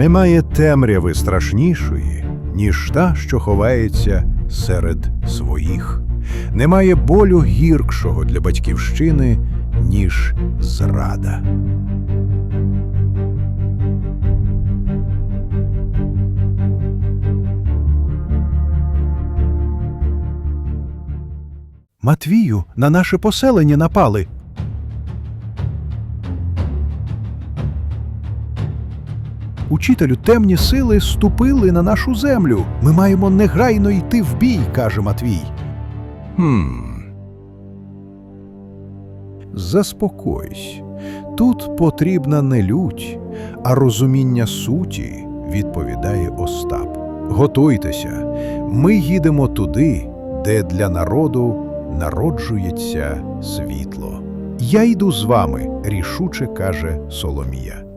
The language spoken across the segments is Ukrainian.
Немає темряви страшнішої, ніж та, що ховається серед своїх. Немає болю гіркшого для батьківщини, ніж зрада. Матвію, на наше поселення напали. Учителю, темні сили ступили на нашу землю. Ми маємо негайно йти в бій, каже Матвій. Хм. Заспокойсь. Тут потрібна не лють, а розуміння суті, відповідає Остап. Готуйтеся. Ми їдемо туди, де для народу народжується світло. Я йду з вами, рішуче каже Соломія.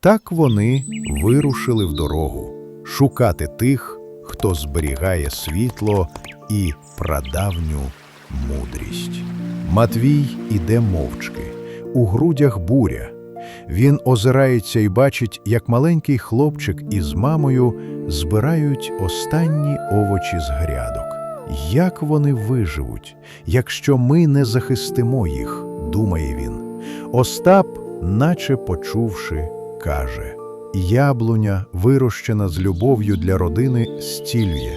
Так вони вирушили в дорогу шукати тих, хто зберігає світло і прадавню мудрість. Матвій іде мовчки, у грудях буря. Він озирається і бачить, як маленький хлопчик із мамою збирають останні овочі з грядок. Як вони виживуть, якщо ми не захистимо їх, думає він. Остап, наче почувши, каже: Яблуня, вирощена з любов'ю для родини, стілює.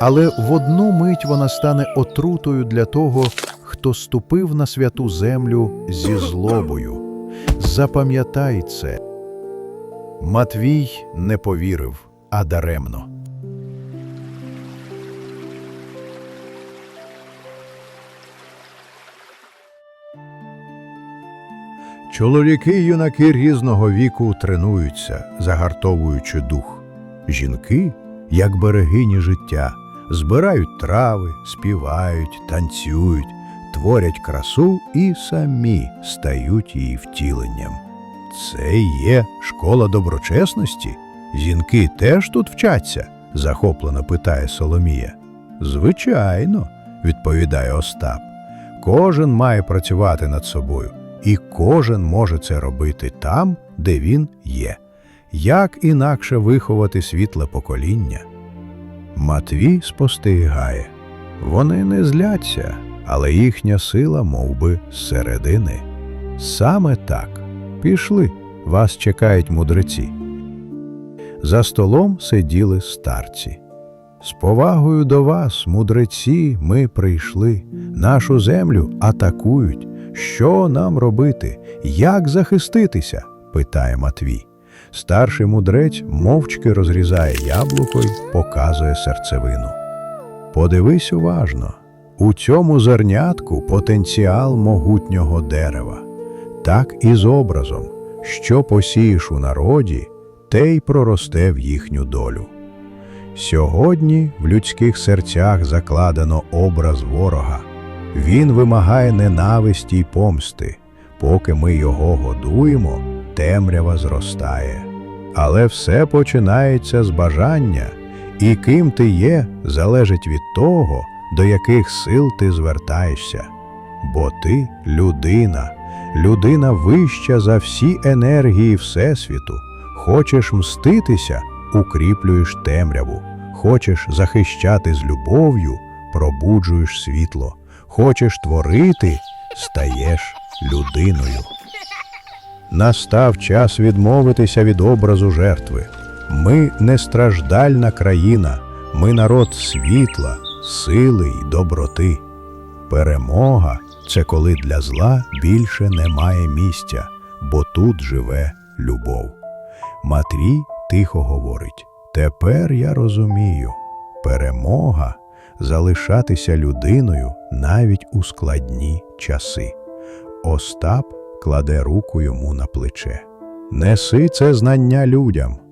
Але в одну мить вона стане отрутою для того, хто ступив на святу землю зі злобою. Запам'ятай це. Матвій не повірив, а даремно. Чоловіки й юнаки різного віку тренуються, загартовуючи дух. Жінки, як берегині життя, збирають трави, співають, танцюють, творять красу і самі стають її втіленням. Це є школа доброчесності. Жінки теж тут вчаться? захоплено питає Соломія. Звичайно, відповідає Остап. Кожен має працювати над собою, і кожен може це робити там, де він є. Як інакше виховати світле покоління? Матвій спостерігає. Вони не зляться, але їхня сила мов би, зсередини. Саме так. Пішли, вас чекають мудреці. За столом сиділи старці. З повагою до вас, мудреці, ми прийшли. Нашу землю атакують. Що нам робити? Як захиститися? питає Матвій. Старший мудрець мовчки розрізає яблуко й показує серцевину. Подивись уважно. У цьому зернятку потенціал могутнього дерева. Так і з образом, що посієш у народі, те й проросте в їхню долю. Сьогодні в людських серцях закладено образ ворога. Він вимагає ненависті й помсти. Поки ми його годуємо, темрява зростає. Але все починається з бажання, і ким ти є, залежить від того, до яких сил ти звертаєшся. Бо ти людина, людина вища за всі енергії Всесвіту. Хочеш мститися, укріплюєш темряву. Хочеш захищати з любов'ю, пробуджуєш світло. Хочеш творити, стаєш людиною. Настав час відмовитися від образу жертви. Ми не страждальна країна, ми народ світла, сили й доброти. Перемога це коли для зла більше немає місця, бо тут живе любов. Матрій тихо говорить: Тепер я розумію, перемога залишатися людиною навіть у складні часи. Остап кладе руку йому на плече. Неси це знання людям.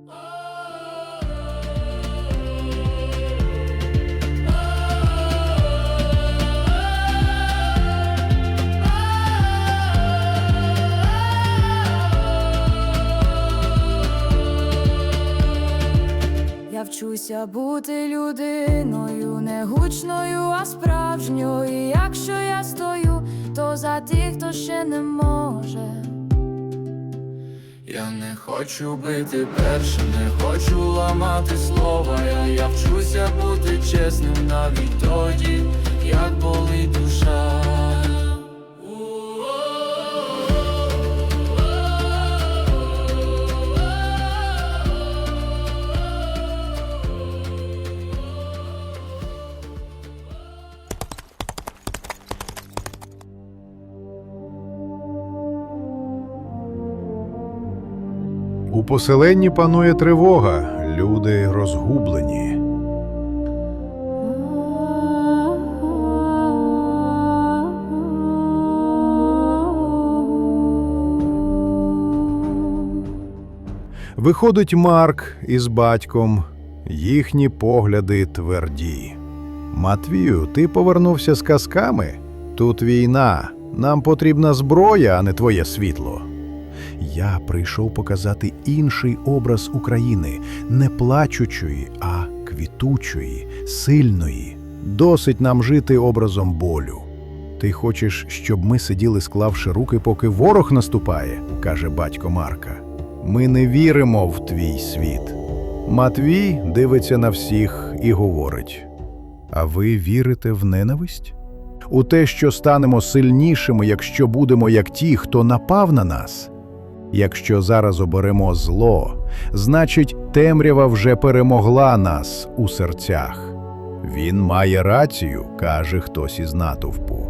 Вчуся бути людиною, не гучною, а справжньою. І якщо я стою, то за тих, хто ще не може. Я не хочу бити першим, не хочу ламати слова. Я, я вчуся бути чесним навіть тоді, як болить душа. У поселенні панує тривога, люди розгублені. Виходить Марк із батьком, їхні погляди тверді. Матвію, ти повернувся з казками? Тут війна. Нам потрібна зброя, а не твоє світло. Я прийшов показати інший образ України, не плачучої, а квітучої, сильної. Досить нам жити образом болю. Ти хочеш, щоб ми сиділи, склавши руки, поки ворог наступає, каже батько Марка. Ми не віримо в твій світ. Матвій дивиться на всіх і говорить: А ви вірите в ненависть? У те, що станемо сильнішими, якщо будемо як ті, хто напав на нас? Якщо зараз оберемо зло, значить темрява вже перемогла нас у серцях. Він має рацію, каже хтось із натовпу.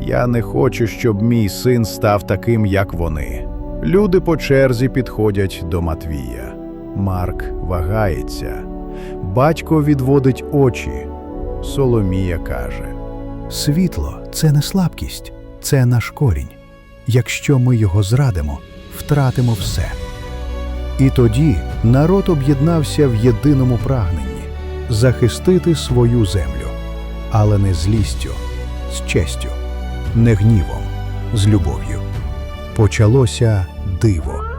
Я не хочу, щоб мій син став таким, як вони. Люди по черзі підходять до Матвія. Марк вагається. Батько відводить очі. Соломія каже: Світло це не слабкість, це наш корінь. Якщо ми його зрадимо, втратимо все. І тоді народ об'єднався в єдиному прагненні захистити свою землю, але не злістю, з честю, не гнівом, з любов'ю. Почалося диво.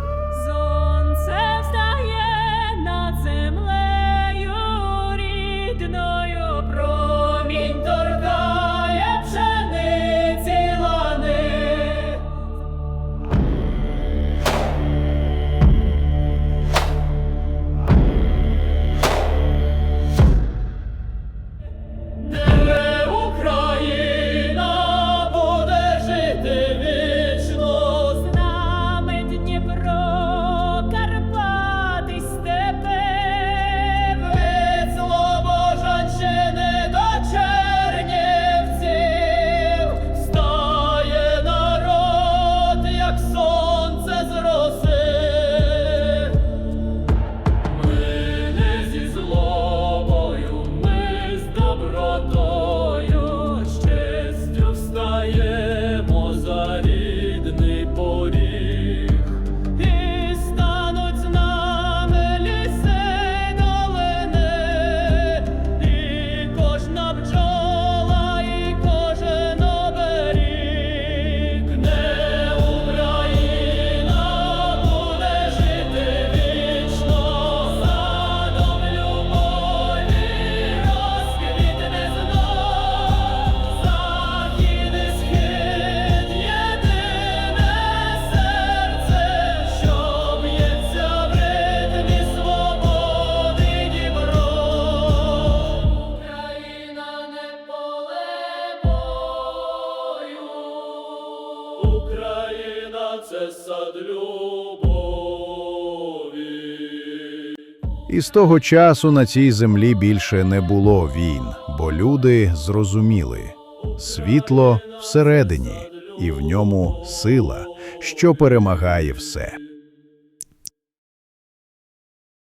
І з того часу на цій землі більше не було війн, бо люди зрозуміли світло всередині, і в ньому сила, що перемагає все.